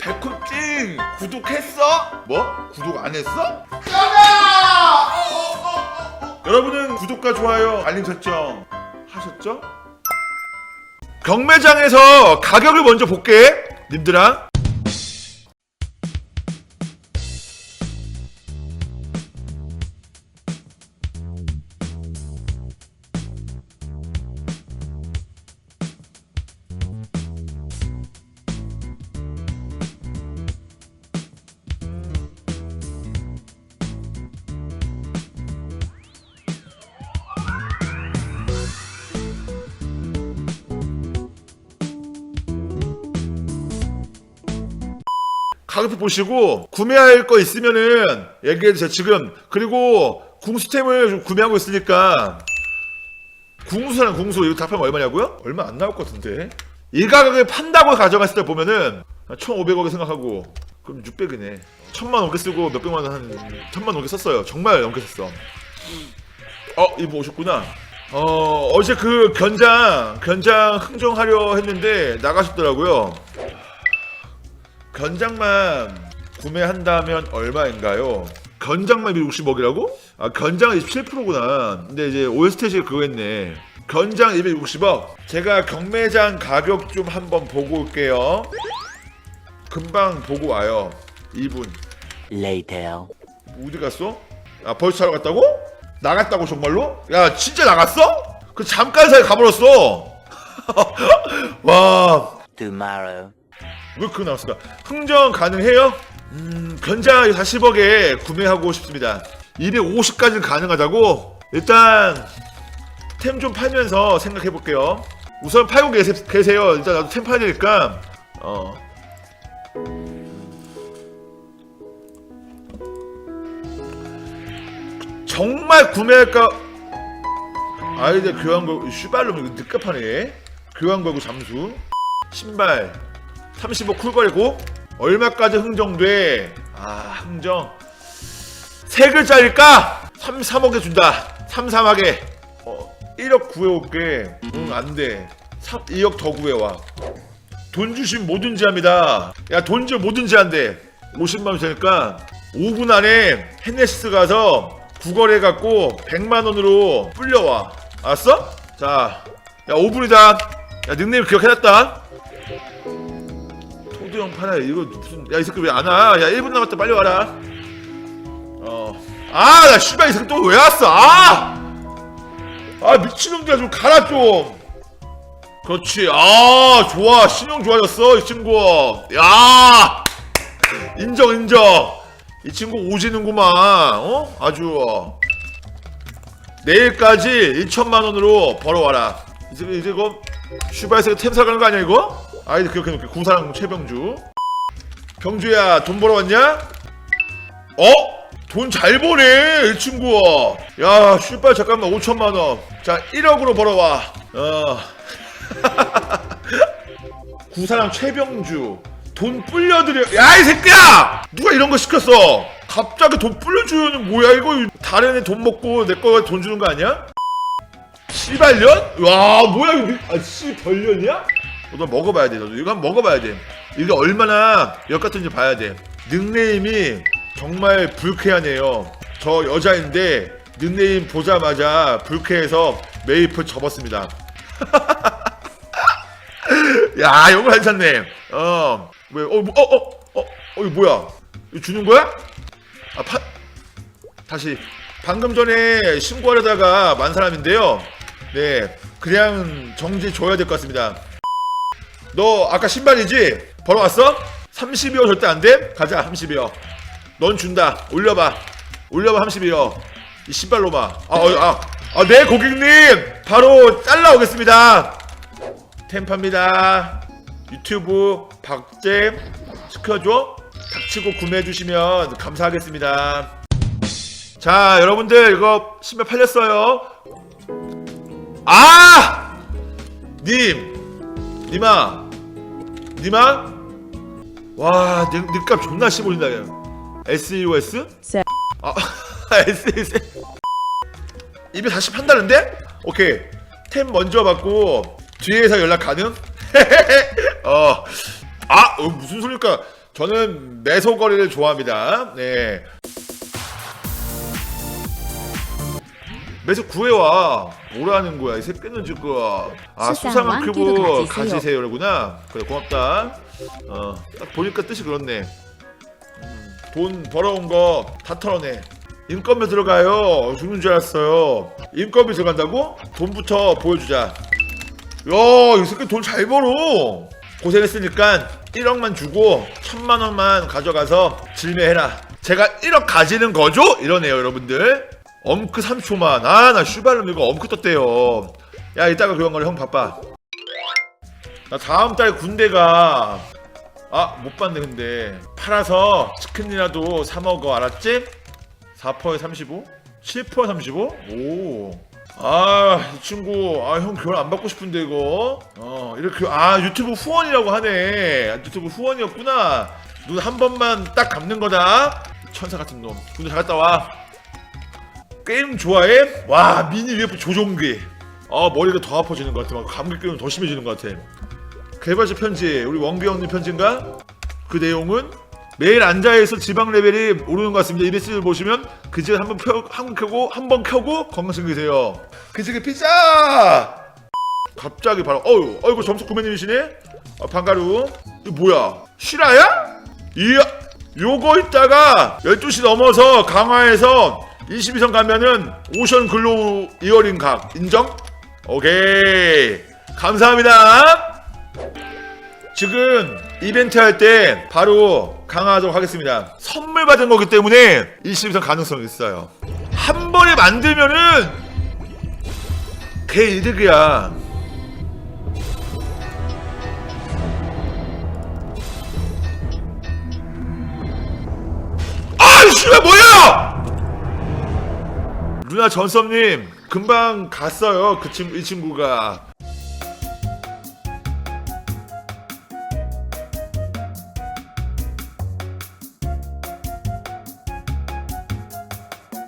백호찡 구독했어? 뭐? 구독 안 했어? 여러분은 구독과 좋아요 알림 설정 하셨죠? 경매장에서 가격을 먼저 볼게 님들아 가격표 보시고 구매할 거 있으면은 얘기해 주세요 지금. 그리고 궁수템을 좀 구매하고 있으니까 궁수랑 궁수 이거 답하면 얼마냐고요? 얼마 안 나올 것 같은데. 이 가격에 판다고 가져갔을 때 보면은 1,500억에 생각하고 그럼 600이네. 천만 넘게 쓰고 몇백만 원한 천만 넘게 썼어요. 정말 넘게 썼어. 어 이분 오셨구나. 어 어제 그 견장 견장 흥정하려 했는데 나가셨더라고요 견장만 구매한다면 얼마인가요? 견장만 260억이라고? 아 견장 27%구나 근데 이제 올스탯이 그거 했네 견장 260억 제가 경매장 가격 좀 한번 보고 올게요 금방 보고 와요 2분 Later. 어디 갔어? 아 벌써 자러 갔다고? 나갔다고 정말로? 야 진짜 나갔어? 그 잠깐 사이 가버렸어 와 Tomorrow. 왜 그거 나왔을까? 흥정 가능해요? 음, 견자 40억에 구매하고 싶습니다. 250까지는 가능하다고? 일단 템 좀 팔면서 생각해 볼게요. 우선 팔고 계세, 계세요. 일단 나도 템 팔야 되니까 어. 정말 구매할까? 아이들 교환 걸고 슈발놈 이거 늦급하네. 교환 걸고 잠수. 신발 35 쿨거리고 얼마까지 흥정돼? 아 흥정. 세 글자일까? 3, 3억에 준다. 3, 3하게 어, 1억 구해올게. 응 안돼. 2억 더 구해와. 돈 주시면 뭐든지 합니다. 야돈 주면 뭐든지 한대 50만원 되니까 5분 안에 헨네시스 가서 구걸해갖고 100만원으로 불려와. 알았어? 자, 야 5분이다. 야 닉네임 기억해놨다 토드형 파나 이거 무슨 야 이 새끼 왜 안 와? 야 1분 남았다 빨리 와라. 어. 아, 나 씨발 이 새끼 또 왜 왔어? 아! 아, 미친놈들아 좀 가라 좀. 그렇지. 아, 좋아. 신용 좋아졌어, 이 친구. 야! 인정, 인정. 이 친구 오지는구만. 어? 아주 어. 내일까지 1천만 원으로 벌어와라. 이제 이제 이거 슈바에서 템 사가는 거 아니야 이거? 아이디 기억해 놓게 구사랑 최병주. 병주야 돈 벌어 왔냐? 어? 돈 잘 버네 이 친구. 야 슈바 잠깐만 5천만 원. 자 1억으로 벌어와. 어. 구사랑 최병주. 돈 불려드려. 야 이 새끼야! 누가 이런 거 시켰어? 갑자기 돈 불려주는 뭐야 이거 다른 애 돈 먹고 내 거 돈 주는 거 아니야? 씨발년? 와 뭐야 이거 아 씨벌년이야? 어, 너 먹어봐야 돼 너도. 이거 한번 먹어봐야 돼. 이게 얼마나 역 같은지 봐야 돼. 닉네임이 정말 불쾌하네요. 저 여자인데 닉네임 보자마자 불쾌해서 메이플 접었습니다. 야 이거 괜찮네. 어 왜 어 어 어 어 어, 어, 이거 뭐야? 이거 주는 거야? 아 파... 다시. 방금 전에 신고하려다가 만 사람인데요. 네, 그냥 정지 줘야 될 것 같습니다. 너 아까 신발이지? 벌어 왔어? 32호 절대 안 돼? 가자 32호. 넌 준다. 올려봐. 올려봐 32호. 이 신발로마. 아, 어, 아, 아, 네 고객님 바로 잘라오겠습니다. 템파입니다. 유튜브 박잼 시켜줘. 닥치고 구매해 주시면 감사하겠습니다. 자, 여러분들 이거 신발 팔렸어요. 아! 님, 님아, 님아, 와, 님, 님값 존나 씹어린다. SEOS? 세- 아, SEOS. 입에 다시 판다는데? 오케이. 템 먼저 받고 뒤에서 연락 가능? 어. 아, 어, 무슨 소리일까? 저는 매소거리를 좋아합니다. 네. 매소 구해와. 뭐라는 거야, 이 새끼는 지금. 아, 수상한 큐브 큐브 가지세요. 가지세요. 이러구나. 그래, 고맙다. 어, 딱 보니까 뜻이 그렇네. 음, 돈 벌어온 거 다 털어내. 인건비 들어가요. 죽는 줄 알았어요. 인건비 들어간다고? 돈부터 보여주자. 야, 이 새끼 돈 잘 벌어. 고생했으니까 1억만 주고 천만 원만 가져가서 질매해라. 제가 1억 가지는 거죠? 이러네요, 여러분들. 엄크 3초만. 아, 나 슈발름 이거 엄크 떴대요. 야, 이따가 교환거래 형 바빠. 나 다음 달 군대가 아, 못 봤네 근데. 팔아서 치킨이라도 사 먹어. 알았지? 4%에 35? 7%에 35? 오. 아, 이 친구, 아, 형 교환 안 받고 싶은데, 이거. 어, 이렇게, 아, 유튜브 후원이라고 하네. 아, 유튜브 후원이었구나. 눈 한 번만 딱 감는 거다. 천사 같은 놈. 군대 잘 갔다 와. 게임 좋아해? 와, 미니 UF 조종기. 아, 머리가 더 아파지는 것 같아. 막 감기 기운이 더 심해지는 것 같아. 개발자 편지, 우리 원기 형님 편지인가? 그 내용은 매일 앉아있어 지방 레벨이 오르는 것 같습니다. 이 메시지를 보시면 그 집에 한번 펴, 한번 켜고 한 번 켜고 건강 챙기세요. 그 집에 피자. 갑자기 바로 어유, 어이구 점수 구매님이시네. 아, 방가루. 이거 뭐야? 실화야? 이야, 요거 있다가 12시 넘어서 강화에서 22선 가면은 오션 글로우 이어링 각 인정? 오케이. 감사합니다. 지금 이벤트 할 때 바로 강화하도록 하겠습니다. 선물 받은 거기 때문에 21선 가능성이 있어요. 한 번에 만들면은 개 이득이야. 아이씨 왜 뭐야! 루나 전섭님 금방 갔어요. 그 친구 이 친구가